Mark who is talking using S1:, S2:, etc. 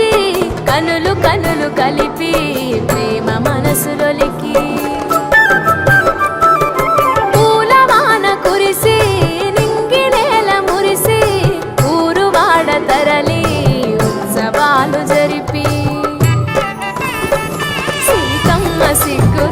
S1: కలిసి కనులు కనులు కలిపి ప్రేమ మనసులోలికి పూలవాన కురిసి నింగి నేల మురిసి ఊరువాడ తరలి ఉత్సవాలు జరిపి. సీతమ్మ సిగ్గు